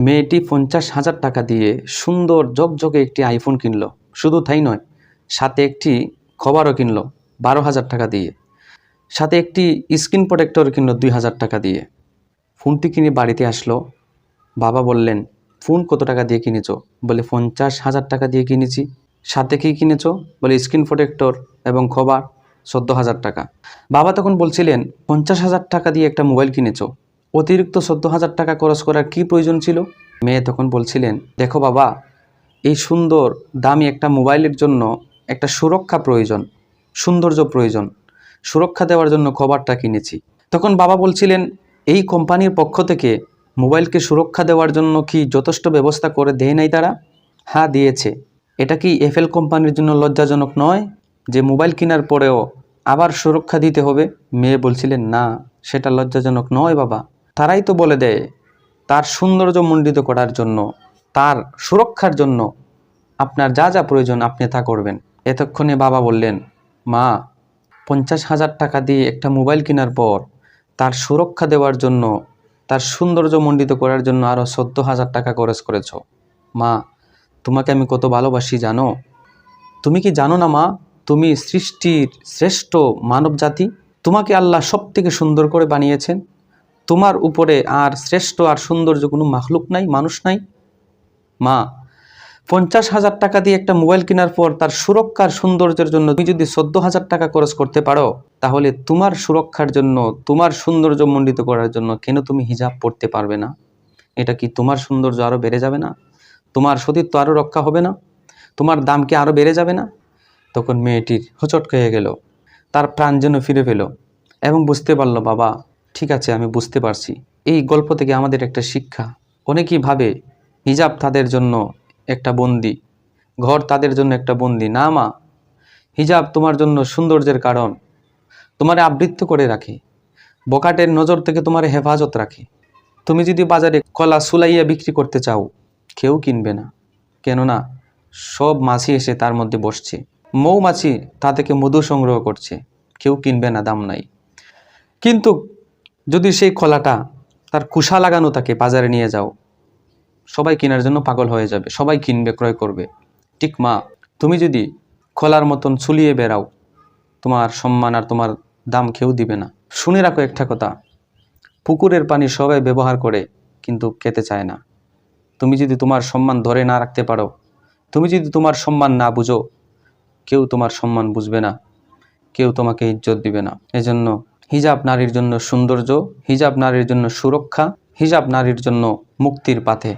মেয়েটি পঞ্চাশ হাজার টাকা দিয়ে সুন্দর জকজকে একটি আইফোন কিনলো। শুধু তাই নয়, সাথে একটি খবরও কিনলো, বারো হাজার টাকা দিয়ে। সাথে একটি স্ক্রিন প্রোটেক্টর কিনলো, দুই হাজার টাকা দিয়ে। ফোনটি কিনে বাড়িতে আসলো। বাবা বললেন, ফোন কত টাকা দিয়ে কিনেছো? বলে, পঞ্চাশ হাজার টাকা দিয়ে কিনেছি। সাথে কী কিনেছো? বলে, স্ক্রিন প্রোটেক্টর এবং খবর, চোদ্দ হাজার টাকা। বাবা তখন বলছিলেন, পঞ্চাশ হাজার টাকা দিয়ে একটা মোবাইল কিনেছো। অতিরিক্ত চোদ্দ হাজার টাকা খরচ করার কি প্রয়োজন ছিল? মেয়ে তখন বলছিলেন, দেখো বাবা, এই সুন্দর, দামি একটা মোবাইলের জন্য একটা সুরক্ষা প্রয়োজন, সৌন্দর্য প্রয়োজন। সুরক্ষা দেওয়ার জন্য খবরটা কিনেছি। তখন বাবা বলছিলেন, এই কোম্পানির পক্ষ থেকে মোবাইলকে সুরক্ষা দেওয়ার জন্য কি যথেষ্ট ব্যবস্থা করে দেয় নাই তারা? হ্যাঁ দিয়েছে। এটা কি এফএল কোম্পানির জন্য লজ্জাজনক নয় যে মোবাইল কেনার পরেও আবার সুরক্ষা দিতে হবে? মেয়ে বলছিলেন, না, সেটা লজ্জাজনক নয় বাবা। তারাই তো বলে দেয়, তার সৌন্দর্য মণ্ডিত করার জন্য, তার সুরক্ষার জন্য আপনার যা যা প্রয়োজন আপনি তা করবেন। এতক্ষণে বাবা বললেন, মা, পঞ্চাশ হাজার টাকা দিয়ে একটা মোবাইল কেনার পর তার সুরক্ষা দেওয়ার জন্য, তার সৌন্দর্য মণ্ডিত করার জন্য আরও চোদ্দ হাজার টাকা খরচ করেছ। মা, তোমাকে আমি কত ভালোবাসি, জানো? তুমি কি জানো না, মা, তুমি সৃষ্টির শ্রেষ্ঠ মানব জাতি তোমাকে আল্লাহ সব থেকে সুন্দর করে বানিয়েছেন। তোমার উপরে আর শ্রেষ্ঠ আর সৌন্দর্য কোনো মাখলুক নাই, মানুষ নাই? মা, পঞ্চাশ হাজার টাকা দিয়ে একটা মোবাইল কেনার পর তার সুরক্ষার সৌন্দর্যের জন্য তুমি যদি চোদ্দ হাজার টাকা খরচ করতে পারো, তাহলে তোমার সুরক্ষার জন্য, তোমার সৌন্দর্য মণ্ডিত করার জন্য কেন তুমি হিজাব পড়তে পারবে না? এটা কি তোমার সৌন্দর্য আরও বেড়ে যাবে না? তোমার সতীত্ব আরও রক্ষা হবে না? তোমার দাম কি আরও বেড়ে যাবে না? তখন মেয়েটির হোচট খেয়ে গেল। তার প্রাণ যেন ফিরে পেল এবং বুঝতে পারল, বাবা ঠিক আছে, আমি বুঝতে পারছি। এই গল্প থেকে আমাদের একটা শিক্ষা। অনেকেই ভাবে হিজাব তাদের জন্য একটা বন্দি, ঘর তাদের জন্য একটা বন্দি। না মা, হিজাব তোমার জন্য সৌন্দর্যের কারণ। তোমারে আবৃত্ত করে রাখে, বকাটের নজর থেকে তোমার হেফাজত রাখে। তুমি যদি বাজারে কলা সুলাইয়া বিক্রি করতে চাও, কেউ কিনবে না। কেননা, সব মাছি এসে তার মধ্যে বসছে। মৌমাছি তা থেকে মধু সংগ্রহ করছে, কেউ কিনবে না, দাম নাই। কিন্তু যদি সেই কলাটা তার কুশা লাগানো তাকে বাজারে নিয়ে যাও, সবাই কেনার জন্য পাগল হয়ে যাবে, সবাই কিনবে, ক্রয় করবে। ঠিক মা, তুমি যদি খোলার মতন ছুলিয়ে বেড়াও, তোমার সম্মান আর তোমার দাম কেউ দিবে না। শুনে রাখো একটা কথা, পুকুরের পানি সবাই ব্যবহার করে, কিন্তু খেতে চায় না। তুমি যদি তোমার সম্মান ধরে না রাখতে পারো, তুমি যদি তোমার সম্মান না বুঝো, কেউ তোমার সম্মান বুঝবে না, কেউ তোমাকে ইজ্জত দিবে না। এজন্য হিজাব নারীর জন্য সৌন্দর্য হিজাব নারীর জন্য সুরক্ষা হিজাব নারীর জন্য মুক্তির পাথে।